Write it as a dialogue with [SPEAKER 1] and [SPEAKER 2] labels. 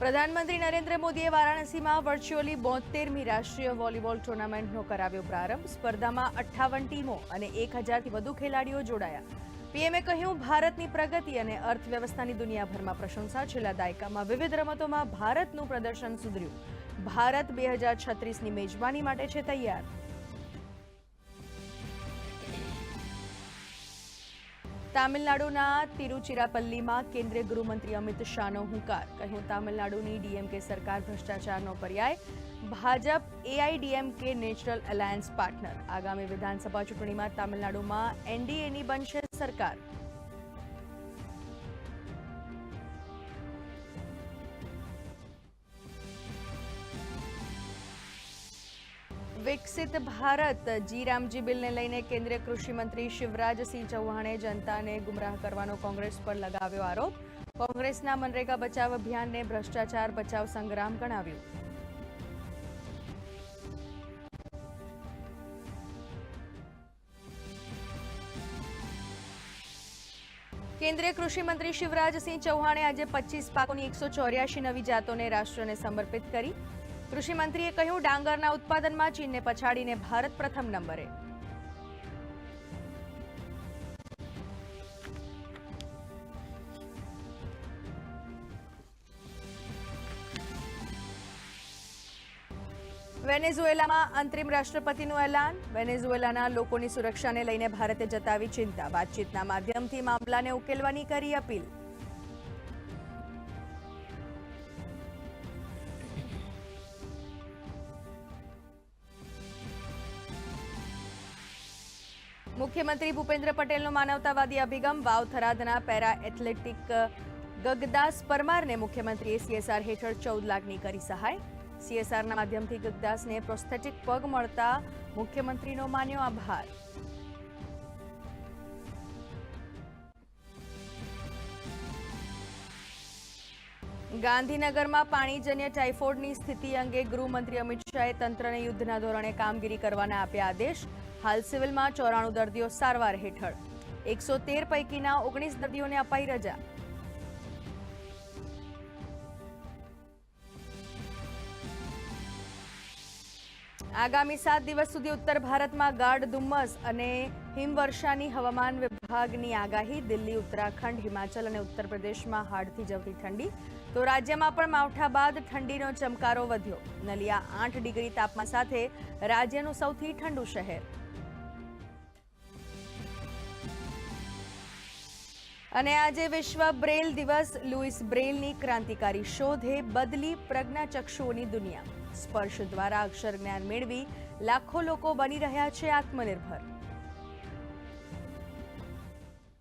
[SPEAKER 1] પ્રધાનમંત્રી નરેન્દ્ર મોદીએ વારાણસીમાં વર્ચ્યુઅલી બોતેરમી રાષ્ટ્રીય વોલીબોલ ટુર્નામેન્ટનો કરાવ્યો પ્રારંભ. સ્પર્ધામાં અઠ્ઠાવન ટીમો અને એક હજારથી વધુ ખેલાડીઓ જોડાયા. પીએમએ કહ્યું, ભારતની પ્રગતિ અને અર્થવ્યવસ્થાની દુનિયાભરમાં પ્રશંસા. છેલ્લા દાયકામાં વિવિધ રમતોમાં ભારતનું પ્રદર્શન સુધર્યું. ભારત બે હજાર છત્રીસની મેજબાની માટે છે તૈયાર. તામિલનાડુના તિરુચિરાપલ્લીમાં કેન્દ્રીય ગૃહમંત્રી અમિત શાહનો હુંકાર. કહ્યું, તામિલનાડુની ડીએમકે સરકાર ભ્રષ્ટાચારનો પર્યાય. Bhajpa AIADMK natural alliance partner. આગામી વિધાનસભા ચૂંટણીમાં તામિલનાડુમાં એનડીએની બનશે સરકાર. વિકસિત ભારત. જી રામજી બિલને લઈને કેન્દ્રીય કૃષિ મંત્રી શિવરાજસિંહ ચૌહાણે જનતાને ગુમરાહ કરવાનો કોંગ્રેસ પર લગાવ્યો આરોપ. કોંગ્રેસના મનરેગા બચાવ અભિયાનને ભ્રષ્ટાચાર બચાવ સંગ્રામ ગણાવ્યું. કેન્દ્રીય કૃષિ મંત્રી શિવરાજસિંહ ચૌહાણે આજે પચીસ પાકોની એકસો ચોર્યાસી નવી જાતોને રાષ્ટ્રને સમર્પિત કરી. કૃષિ મંત્રીએ કહ્યું, ડાંગરના ઉત્પાદનમાં ચીનને પછાડીને ભારત પ્રથમ નંબરે. વેનેઝુએલામાં અંતરિમ રાષ્ટ્રપતિનું એલાન. વેનેઝુએલાના લોકોની સુરક્ષાને લઈને ભારતે જતાવી ચિંતા. વાતચીતના માધ્યમથી મામલાને ઉકેલવાની કરી અપીલ. મુખ્યમંત્રી ભૂપેન્દ્ર પટેલનો માનવતાવાદી અભિગમ વાવ થરાદના પેરા એથ્લેટિક, ગગદાસ પરમારને મુખ્યમંત્રીએ સીએસઆર હેઠળ ચૌદ લાખની કરી સહાય. સીએસઆરના માધ્યમથી ગગદાસને પ્રોસ્થેટિક પગ મળતા મુખ્યમંત્રીનો માન્યો આભાર. ગાંધીનગરમાં પાણીજન્ય ટાઇફોઇડની સ્થિતિ અંગે ગૃહમંત્રી અમિત શાહે તંત્રને યુદ્ધના ધોરણે કામગીરી કરવાના આપ્યા આદેશ. હાલ સિવિલમાં ચોરાણું દર્દીઓ સારવાર હેઠળ. એકસો તેર પૈકીના ઓગણીસ દર્દીઓને અપાઈ રજા. આગામી સાત દિવસ સુધી ઉત્તર ભારતમાં ગાઢ ધુમ્મસ અને હિમવર્ષાની હવામાન વિભાગની આગાહી, દિલ્હી, ઉત્તરાખંડ, હિમાચલ અને ઉત્તર પ્રદેશમાં હાડથી જવતી ઠંડી. તો રાજ્યમાં પણ માવઠા બાદ ઠંડીનો ચમકારો વધ્યો. નલિયા આઠ ડિગ્રી તાપમાન સાથે રાજ્યનું સૌથી ઠંડુ શહેર. અને આજે વિશ્વ બ્રેલ દિવસ લુઈસ બ્રેલની ક્રાંતિકારી શોધે બદલી પ્રજ્ઞાચક્ષુઓની દુનિયા. સ્પર્શ દ્વારા અક્ષર જ્ઞાન મેળવી લાખો લોકો બની રહ્યા છે આત્મનિર્ભર.